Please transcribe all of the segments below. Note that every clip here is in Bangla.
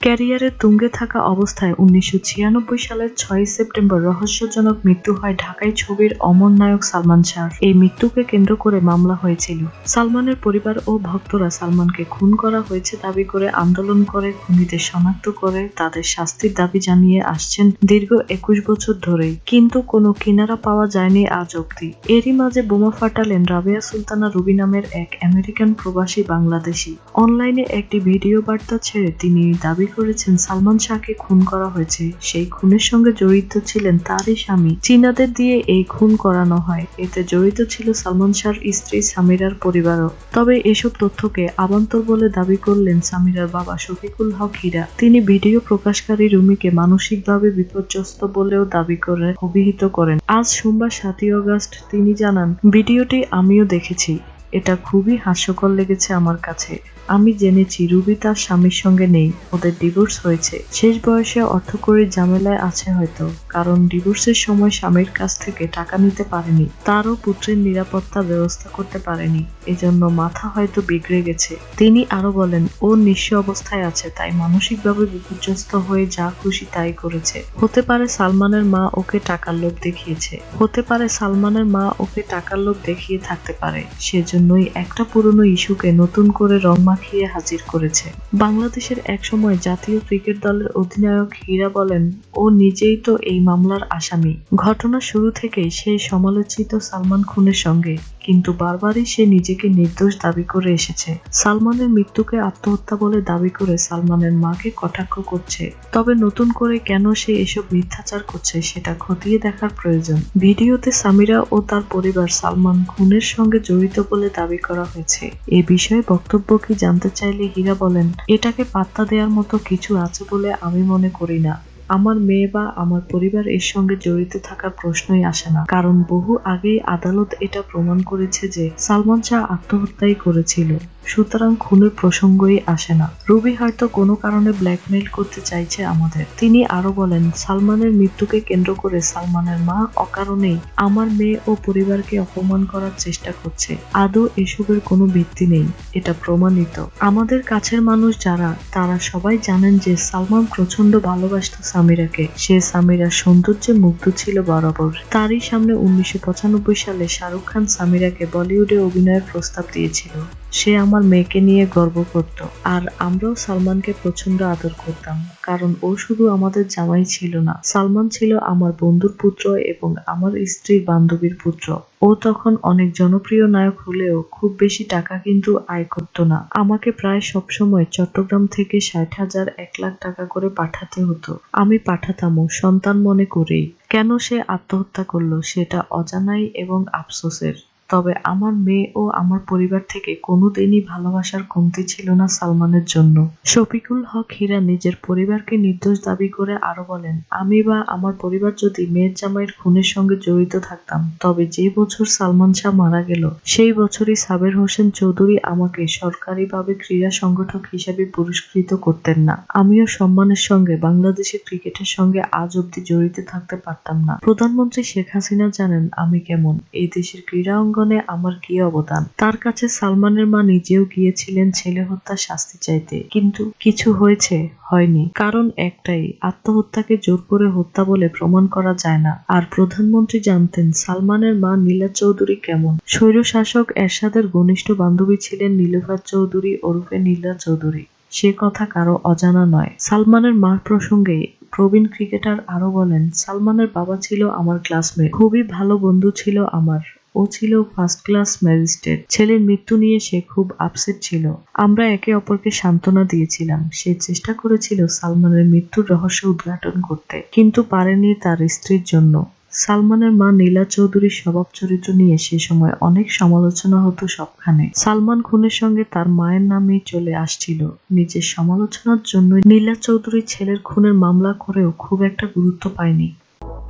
ক্যারিয়ারের তুঙ্গে থাকা অবস্থায় উনিশশো ছিয়ানব্বই সালের ছয় সেপ্টেম্বর রহস্যজনক মৃত্যু হয় ঢাকায় ছবির অমর নায়ক সালমান শাহ। এই মৃত্যুকে কেন্দ্র করে মামলা হয়েছিল। সালমানের পরিবার ও ভক্তরা সালমানকে খুন করা হয়েছে দাবি করে আন্দোলন করে, খুনিদের শনাক্ত করে, তাদের শাস্তির দাবি জানিয়ে আসছেন দীর্ঘ একুশ বছর ধরেই। কিন্তু কোনো কিনারা পাওয়া যায়নি আজ অব্দি এরই মাঝে বোমা ফাটালেন রাবেয়া সুলতানা রুবি নামের এক আমেরিকান প্রবাসী বাংলাদেশি। অনলাইনে একটি ভিডিও বার্তা ছেড়ে তিনি দাবি করেছেন সালমান শাহকে খুন করা হয়েছে। সেই খুনের সঙ্গে জড়িত ছিলেন তারই স্বামী। চীনাদের দিয়ে এই খুন করানো হয়। এতে জড়িত ছিল সালমান শাহর স্ত্রী সামিরার পরিবারও। তবে এসব তথ্যকে আবান্তর বলে দাবি করলেন সামিরার বাবা শফিকুল হক হীরা। তিনি ভিডিও প্রকাশকারী রুমিকে মানসিকভাবে বিপর্যস্ত বলেও দাবি করে অভিহিত করেন। আজ সোমবার সাতই অগস্ট, তিনি জানান, ভিডিওটি আমিও দেখেছি। এটা খুবই হাস্যকর লেগেছে আমার কাছে। আমি জেনেছি রুবি তার স্বামীর সঙ্গে নেই, ওদের ডিভোর্স হয়েছে। শেষ বয়সে অর্থকরীর ঝামেলায় আছে হয়তো, কারণ ডিভোর্সের সময় স্বামীর কাছ থেকে টাকা নিতে পারেনি, তারও পুত্রের নিরাপত্তা ব্যবস্থা করতে পারেনি, এজন্য মাথা হয়তো বিগড়ে গেছে। তিনি আরও বলেন, ও নিঃস্ব অবস্থায় আছে, তাই মানসিকভাবে বিপর্যস্ত হয়ে যা খুশি তাই করেছে। হতে পারে সালমানের মা ওকে টাকার লোভ দেখিয়েছে। হতে পারে সালমানের মা ওকে টাকার লোভ দেখিয়ে থাকতে পারে। সেজন্যই একটা পুরনো ইস্যুকে নতুন করে রং মাখিয়ে হাজির করেছে। বাংলাদেশের একসময় জাতীয় ক্রিকেট দলের অধিনায়ক হীরা বলেন, ও নিজেই তো এই মামলার আসামি। ঘটনা শুরু থেকেই সে সমালোচিত সালমান খুনের সঙ্গে, কিন্তু বারবারই সে নিজেকে নির্দোষ দাবি করে এসেছে। সালমানের মৃত্যুকে আত্মহত্যা বলে দাবি করে সালমানের মাকে কটাক্ষ করছে। তবে নতুন করে কেন সে এসব মিথ্যাচার করছে সেটা খতিয়ে দেখার প্রয়োজন। ভিডিওতে সামিরা ও তার পরিবার সালমান খুনের সঙ্গে জড়িত বলে দাবি করা হয়েছে। এ বিষয়ে বক্তব্য কি জানতে চাইলে হীরা বলেন, এটাকে পাত্তা দেওয়ার মতো কিছু আছে বলে আমি মনে করি না। আমার মেয়ে বা আমার পরিবার এর সঙ্গে জড়িত থাকার প্রশ্নই আসে না। কারণ বহু আগেই আদালত এটা প্রমাণ করেছে যে সালমান শাহ আত্মহত্যাই করেছিল। সুতরাং খুনের প্রসঙ্গই আসে না। রুবি হয়তো কোনো কারণে ব্ল্যাকমেইল করতে চাইছে আমাদের। তিনি আরও বলেন, সালমানের মৃত্যুকে কেন্দ্র করে সালমানের মা অকারণেই আমার মেয়ে ও পরিবারকে অপমান করার চেষ্টা করছে। আদৌ এসবের কোনো ভিত্তি নেই, এটা প্রমাণিত। আমাদের কাছের মানুষ যারা, তারা সবাই জানেন যে সালমান প্রচণ্ড ভালোবাসত সামিরাকে। সে সামিরার সৌন্দর্যে মুগ্ধ ছিল বরাবর। তারই সামনে উনিশশো পঁচানব্বই সালে শাহরুখ খান সামিরাকে বলিউডে অভিনয়ের প্রস্তাব দিয়েছিল। সে আমার মেয়েকে নিয়ে গর্ব করত, আর আমরাও সালমানকে প্রচণ্ড আদর করতাম, কারণ ও শুধু আমাদের জামাই ছিল না। সালমান ছিল আমার বন্ধুর পুত্র এবং আমার স্ত্রীর বান্ধবীর পুত্র। ও তখন অনেক জনপ্রিয় নায়ক হলেও খুব বেশি টাকা কিন্তু আয় করতো না। আমাকে প্রায় সবসময় চট্টগ্রাম থেকে ষাট হাজার, এক লাখ টাকা করে পাঠাতে হতো। আমি পাঠাতামও সন্তান মনে করেই। কেন সে আত্মহত্যা করল সেটা অজানাই এবং আফসোসের। তবে আমার মেয়ে ও আমার পরিবার থেকে কোনোদিনই ভালোবাসার কমতি ছিল না সালমানের জন্য। শফিকুল হক হীরা নিজের পরিবারকে নির্দোষ দাবি করে আরও বলেন, আমি বা আমার পরিবার যদি মেয়ের জামাইয়ের খুনের সঙ্গে জড়িত থাকতাম, তবে যে বছর সালমান শাহ মারা গেল, সেই বছরই সাবের হোসেন চৌধুরী আমাকে সরকারিভাবে ক্রীড়া সংগঠক হিসেবে পুরস্কৃত করতেন না। আমিও সম্মানের সঙ্গে বাংলাদেশের ক্রিকেটের সঙ্গে আজ অব্দি জড়িত থাকতে পারতাম না। প্রধানমন্ত্রী শেখ হাসিনা জানেন, আমি কেমন? এই দেশের ক্রীড়া অঙ্গনে আমার কি অবদান? তার কাছে সালমানের মা নিজেও গিয়েছিলেন ছেলে হত্যার শাস্তি চাইতে। কিন্তু কিছু হয়েছে, হয়নি। কারণ একটাই, আত্মহত্যাকে জোর করে হত্যা বলে প্রমাণ করা যায় না। আর প্রধানমন্ত্রী জানতেন, সালমানের মা নীলা চৌধুরী কেমন? স্বৈরশাসক এরশাদের ঘনিষ্ঠ বান্ধবী ছিলেন নীলুফার চৌধুরী ওরফে নীলা চৌধুরী। সে কথা কারও অজানা নয়। সালমানের মার প্রসঙ্গে প্রবীণ ক্রিকেটার আরও বলেন, সালমানের বাবা ছিল আমার ক্লাসমেট। খুবই ভালো বন্ধু ছিল আমার। ও ছিল ফার্স্ট ক্লাস ম্যাজিস্ট্রেট ছেলের মৃত্যু নিয়ে সে খুব আপসেট ছিল। আমরা একে অপরকে সান্ত্বনা দিয়েছিলাম। সে চেষ্টা করেছিল সালমানের মৃত্যুর রহস্য উদ্ঘাটন করতে, কিন্তু পারেনি তার স্ত্রীর জন্য। সালমানের মা নীলা চৌধুরীর স্বভাব চরিত্র নিয়ে সে সময় অনেক সমালোচনা হতো সবখানে। সালমান খুনের সঙ্গে তার মায়ের নামে চলে আসছিল। নিজের সমালোচনার জন্য নীলা চৌধুরী ছেলের খুনের মামলা করেও খুব একটা গুরুত্ব পায়নি।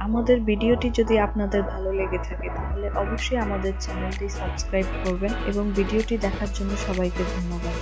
আমাদের ভিডিওটি যদি আপনাদের ভালো লেগে থাকে, তাহলে অবশ্যই আমাদের চ্যানেলটি সাবস্ক্রাইব করবেন এবং ভিডিওটি দেখার জন্য সবাইকে ধন্যবাদ।